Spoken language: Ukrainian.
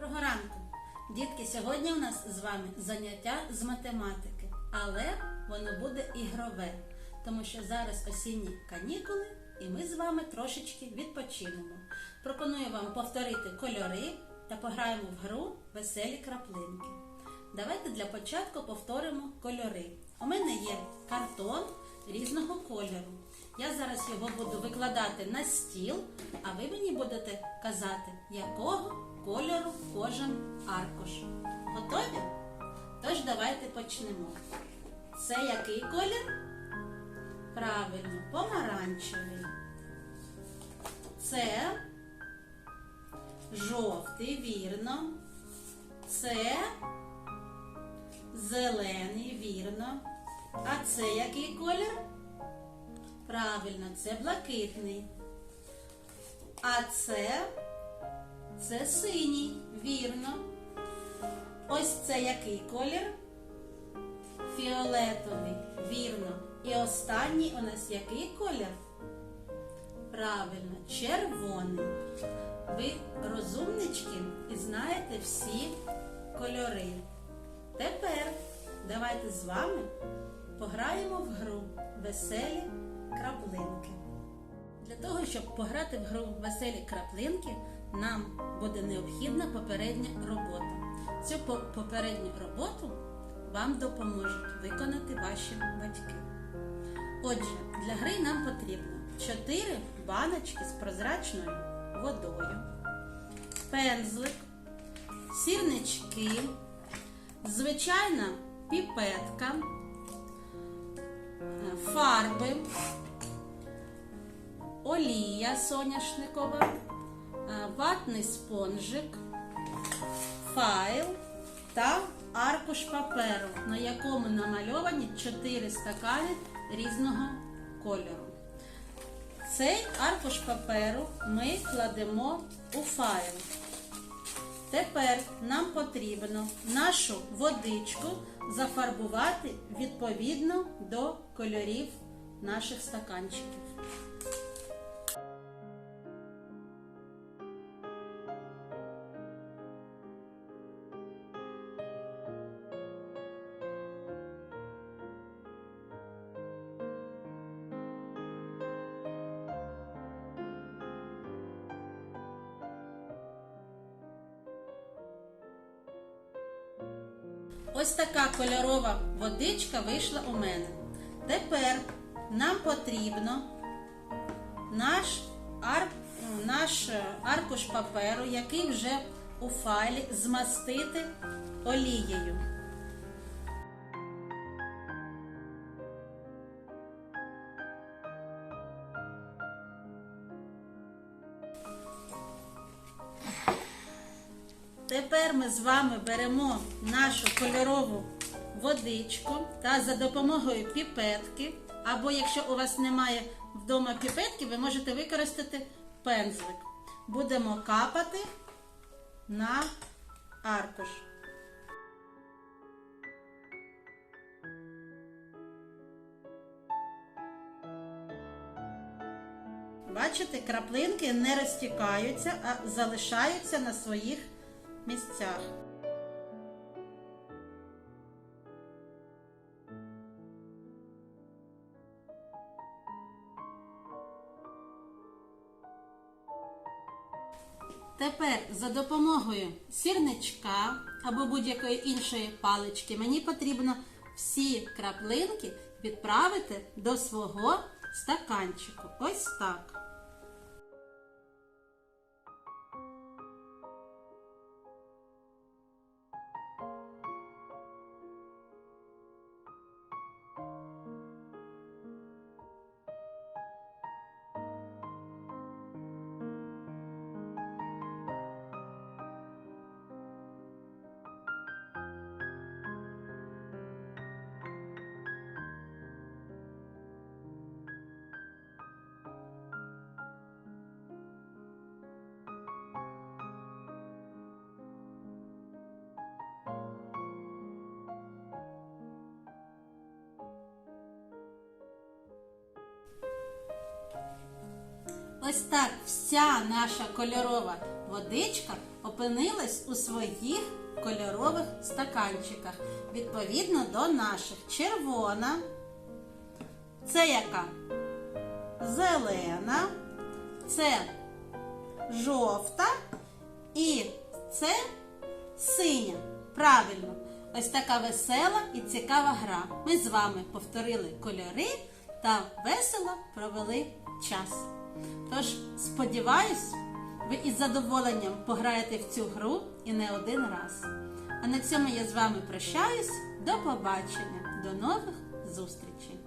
Доброго ранку! Дітки, сьогодні у нас з вами заняття з математики, але воно буде ігрове, тому що зараз осінні канікули і ми з вами трошечки відпочинемо. Пропоную вам повторити кольори та пограємо в гру веселі краплинки. Давайте для початку повторимо кольори. У мене є картон різного кольору. Я зараз його буду викладати на стіл, а ви мені будете казати, якого кольору кожен аркуш. Готові? Тож давайте почнемо. Це який колір? Правильно, помаранчевий. Це жовтий, вірно. Це зелений, вірно. А це який колір? Правильно, це блакитний. А це це синій, вірно. Ось це який колір? Фіолетовий, вірно. І останній у нас який колір? Правильно, червоний. Ви розумнички і знаєте всі кольори. Тепер давайте з вами пограємо в гру веселі краплинки. Для того, щоб пограти в гру веселі краплинки, нам буде необхідна попередня робота. Цю попередню роботу вам допоможуть виконати ваші батьки. Отже, для гри нам потрібно 4 баночки з прозрачною водою, пензлик, сірнички, звичайна піпетка, фарби, олія соняшникова, ватний спонжик, файл та аркуш паперу, на якому намальовані 4 стакани різного кольору. Цей аркуш паперу ми кладемо у файл. Тепер нам потрібно нашу водичку зафарбувати відповідно до кольорів наших стаканчиків. Ось така кольорова водичка вийшла у мене. Тепер нам потрібно наш, ар, наш аркуш паперу, який вже у файлі, змастити олією. Тепер ми з вами беремо нашу кольорову водичку та за допомогою піпетки, або якщо у вас немає вдома піпетки, ви можете використати пензлик. Будемо капати на аркуш. Бачите, краплинки не розтікаються, а залишаються на своїх місцях. Тепер за допомогою сірничка або будь-якої іншої палички мені потрібно всі краплинки відправити до свого стаканчику. Ось так. Ось так вся наша кольорова водичка опинилась у своїх кольорових стаканчиках. Відповідно до наших. Червона. Це яка? Зелена. Це жовта. І це синя. Правильно. Ось така весела і цікава гра. Ми з вами повторили кольори та весело провели час. Тож, сподіваюсь, ви із задоволенням пограєте в цю гру і не один раз. А на цьому я з вами прощаюсь. До побачення, до нових зустрічей!